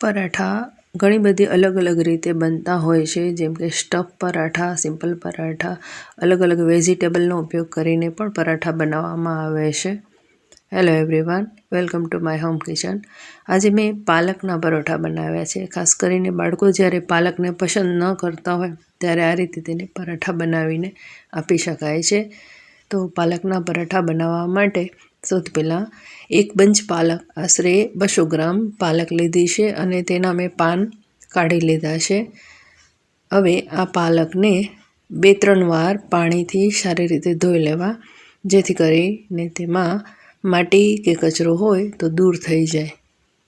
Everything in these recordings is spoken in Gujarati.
પરાઠા ઘણી બધી અલગ અલગ રીતે બનતા હોય છે. જેમ કે સ્ટફ પરાઠા, સિમ્પલ પરાઠા, અલગ અલગ વેજીટેબલનો ઉપયોગ કરીને પણ પરાઠા બનાવવામાં આવે છે. Hello everyone, welcome to my home kitchen. આજે મેં પાલકના પરોઠા બનાવ્યા છે. ખાસ કરીને બાળકો જ્યારે પાલકને પસંદ ન કરતા હોય, ત્યારે આ રીતે તેને પરાઠા બનાવીને આપી શકાય છે. તો પાલકના પરાઠા બનાવવા માટે સૌથી પહેલાં એક બંચ પાલક, આશરે બસો ગ્રામ પાલક લીધી છે અને તેના મેં પાન કાઢી લીધા છે. હવે આ પાલકને બે ત્રણ વાર પાણીથી સારી રીતે ધોઈ લેવા, જેથી કરીને તેમાં માટી કે કચરો હોય તો દૂર થઈ જાય.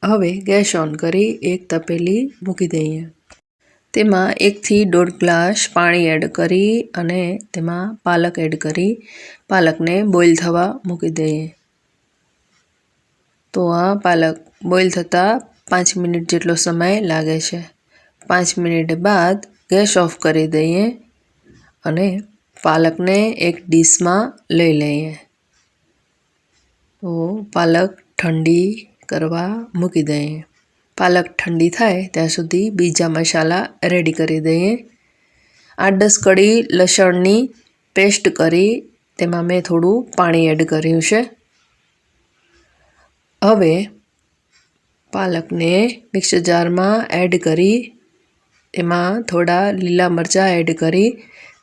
હવે ગેસ ઓન કરી એક તપેલી મૂકી દઈએ. તેમાં એકથી દોઢ ગ્લાસ પાણી એડ કરી અને તેમાં પાલક એડ કરી. પાલકને બોઇલ થવા મૂકી દઈએ. તો આ પાલક બોઇલ થતાં પાંચ મિનિટ જેટલો સમય લાગે છે. પાંચ મિનિટ બાદ ગેસ ઓફ કરી દઈએ અને પાલકને એક ડીશમાં લઈ લઈએ. તો પાલક ઠંડી કરવા મૂકી દઈએ. પાલક ઠંડી થાય ત્યાં સુધી બીજા મસાલા રેડી કરી દઈએ. આઠ દસ કડી લસણની પેસ્ટ કરી, તેમાં મેં થોડું પાણી એડ કર્યું છે. હવે પાલકને મિક્સર જારમાં એડ કરી, એમાં થોડા લીલા મરચાં એડ કરી,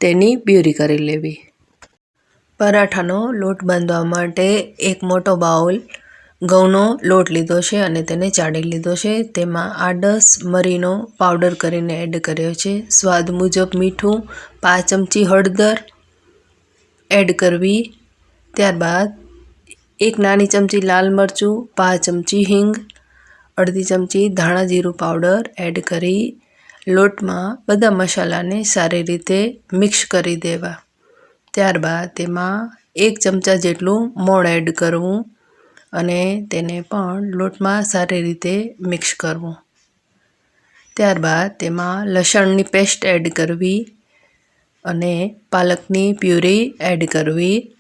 તેની પ્યુરી કરી લેવી. પરાઠાનો લોટ બાંધવા માટે એક મોટો બાઉલ ઘઉંનો લોટ લીધો છે અને તેને ચાળી લીધો છે. તેમાં આડસ મરીનો પાવડર કરીને એડ કર્યો છે. સ્વાદ મુજબ મીઠું, પાંચ ચમચી હળદર એડ કરવી. ત્યારબાદ એક નાની ચમચી લાલ મરચું, પાંચ ચમચી હિંગ, અડધી ચમચી ધાણા જીરું પાવડર એડ કરી લોટમાં બધા મસાલાને સારી રીતે મિક્સ કરી દેવા. ત્યારબાદ તેમાં એક ચમચા જેટલું મોણ એડ કરવું અને તેને પણ લોટમાં સારી રીતે મિક્સ કરવું. ત્યારબાદ તેમાં લસણની પેસ્ટ એડ કરવી અને પાલકની પ્યુરી એડ કરવી.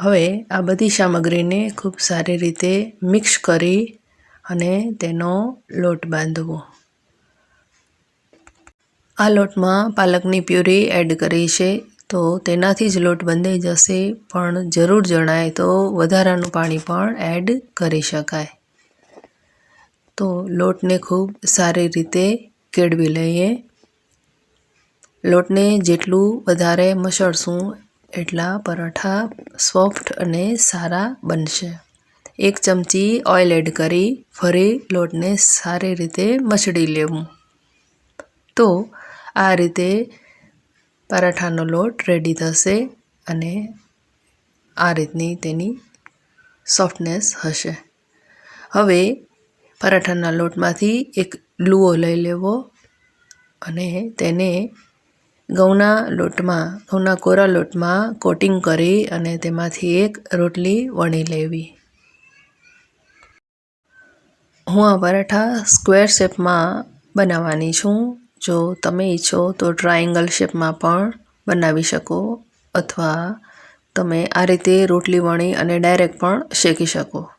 હવે આ બધી સામગ્રીને ખૂબ સારી રીતે મિક્સ કરી અને તેનો લોટ બાંધવો. આ લોટમાં પાલકની પ્યુરી એડ કરી છે, તો તેનાથી જ લોટ બંધાઈ જશે, પણ જરૂર જણાય તો વધારાનું પાણી પણ એડ કરી શકાય. તો લોટને ખૂબ સારી રીતે કેળવી લઈએ. લોટને જેટલું વધારે મસળશું એટલા પરાઠા સોફ્ટ અને સારા બનશે. એક ચમચી ઓઇલ એડ કરી ફરી લોટને સારી રીતે મસળી લેવું. તો આ રીતે પરાઠાનો લોટ રેડી થશે અને આ રીતની તેની સોફ્ટનેસ હશે. હવે પરાઠાના લોટમાંથી એક લુઓ લઈ લેવો અને તેને ઘઉંના લોટમાં, ઘઉંના કોરા લોટમાં કોટિંગ કરી અને તેમાંથી એક રોટલી વણી લેવી. હું આ પરાઠા સ્ક્વેર શેપમાં બનાવવાની છું. જો તમે ઈચ્છો તો ટ્રાયેંગલ શેપમાં પણ બનાવી શકો અથવા તમે આ રીતે રોટલી વણી અને ડાયરેક્ટ પણ શેકી શકો.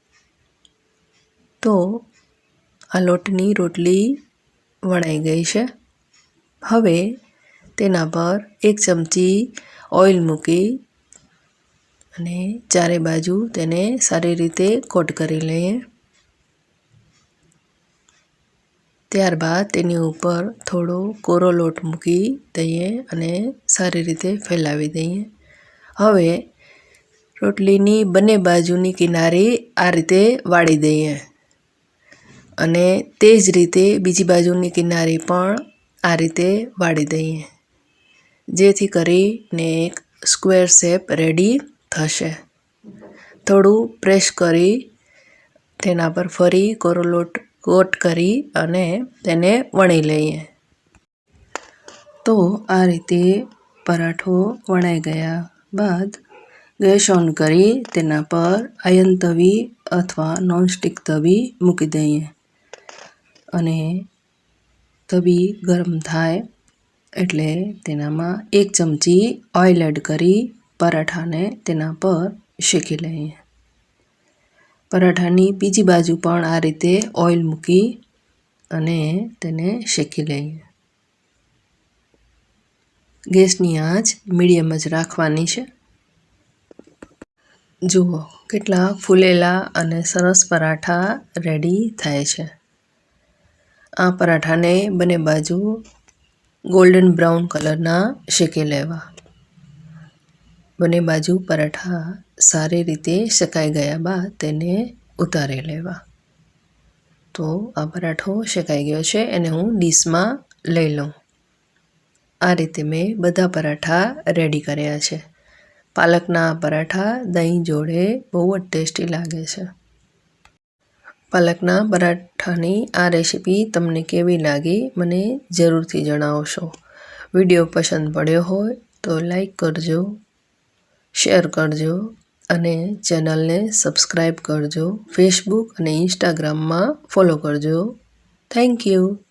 તો આ લોટની રોટલી વણાઈ ગઈ છે. હવે તેના પર એક ચમચી ઓઇલ મૂકી અને ચારે બાજુ તેને સારી રીતે કોટ કરી લઈએ. ત્યારબાદ તેની ઉપર થોડો કોરો લોટ મૂકી દઈએ અને સારી રીતે ફેલાવી દઈએ. હવે રોટલીની બંને બાજુની કિનારી આ રીતે વાળી દઈએ અને તે જ રીતે બીજી બાજુની કિનારી પણ આ રીતે વાળી દઈએ. જેથી કરીને એક સ્ક્વેર શેપ રેડી થશે. થોડું પ્રેસ કરી તેના પર ફરી કોરોલોટ કોટ કરી અને તેને વણી લઈએ. તો આ રીતે પરાઠો વણાઈ ગયા બાદ ગેસ ઓન કરી તેના પર આયન તવી અથવા નોનસ્ટિક તવી મૂકી દઈએ. અને તવી ગરમ થાય એટલે તેનામાં એક ચમચી ઓઇલ એડ કરી પરાઠાને તેના પર શેકી લઈએ. પરાઠાની બીજી બાજુ પણ આ રીતે ઓઇલ મૂકી અને તેને શેકી લઈએ. ગેસની આંચ મીડિયમ જ રાખવાની છે. જુઓ કેટલા ફૂલેલા અને સરસ પરાઠા રેડી થાય છે. આ પરાઠાને બંને બાજુ ગોલ્ડન બ્રાઉન કલરના શેકી લેવા. બંને બાજુ પરાઠા સારી રીતે શેકાઈ ગયા બાદ તેને ઉતારી લેવા. તો આ પરાઠો શેકાઈ ગયો છે, એને હું ડીશમાં લઈ લઉં. આ રીતે મેં બધા પરાઠા રેડી કર્યા છે. પાલકના પરાઠા દહીં જોડે બહુ જ ટેસ્ટી લાગે છે. પાલકના પરાઠાની આ રેસીપી તમને કેવી લાગી મને જરૂરથી જણાવશો. વીડિયો પસંદ પડ્યો હોય તો લાઈક કરજો, શેર કરજો અને ચેનલને સબસ્ક્રાઈબ કરજો. ફેસબુક અને ઇન્સ્ટાગ્રામમાં ફોલો કરજો. Thank you.